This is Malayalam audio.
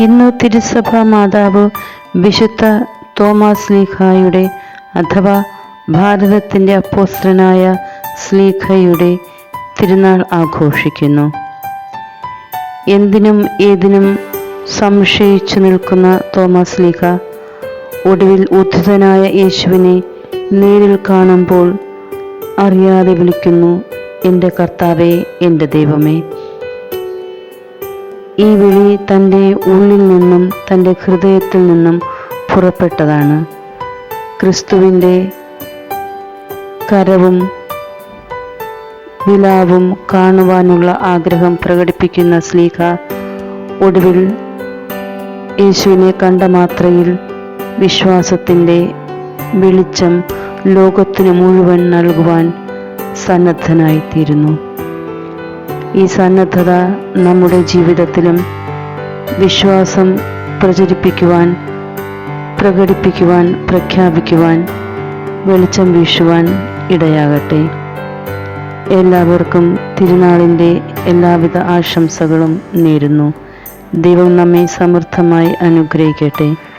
ഇന്ന് തിരുസഭ മാതാവ് വിശുദ്ധ തോമസ് ലീഹായുടെ അഥവാ ഭാരതത്തിന്റെ അപ്പോസ്ത്രനായ സ്ലീഖയുടെ തിരുനാൾ ആഘോഷിക്കുന്നു. എന്തിനും ഏതിനും സംശയിച്ചു നിൽക്കുന്ന തോമസ് ലീഖ ഒടുവിൽ ഉദ്ധിതനായ യേശുവിനെ നേരിൽ കാണുമ്പോൾ അറിയാതെ വിളിക്കുന്നു എന്റെ കർത്താവേ എന്റെ ദൈവമേ. ഈ വിളി തന്റെ തന്റെ ഹൃദയത്തിൽ നിന്നും പുറപ്പെട്ടതാണ്. ക്രിസ്തുവിന്റെ കരവും വിലാവും കാണുവാനുള്ള ആഗ്രഹം പ്രകടിപ്പിക്കുന്ന സ്ലീഹ ഒടുവിൽ യേശുവിനെ കണ്ട മാത്രയിൽ വിശ്വാസത്തിന്റെ വെളിച്ചം ലോകത്തിന് മുഴുവൻ നൽകുവാൻ സന്നദ്ധനായിത്തീരുന്നു. ഈ സന്നദ്ധത നമ്മുടെ ജീവിതത്തിലും വിശ്വാസം പ്രചരിപ്പിക്കുവാൻ പ്രകടിപ്പിക്കുവാൻ പ്രഖ്യാപിക്കുവാൻ വെളിച്ചം വീശുവാൻ ഇടയാകട്ടെ. എല്ലാവർക്കും തിരുനാളിന്റെ എല്ലാവിധ ആശംസകളും നേരുന്നു. ദൈവം നമ്മെ സമൃദ്ധമായി അനുഗ്രഹിക്കട്ടെ.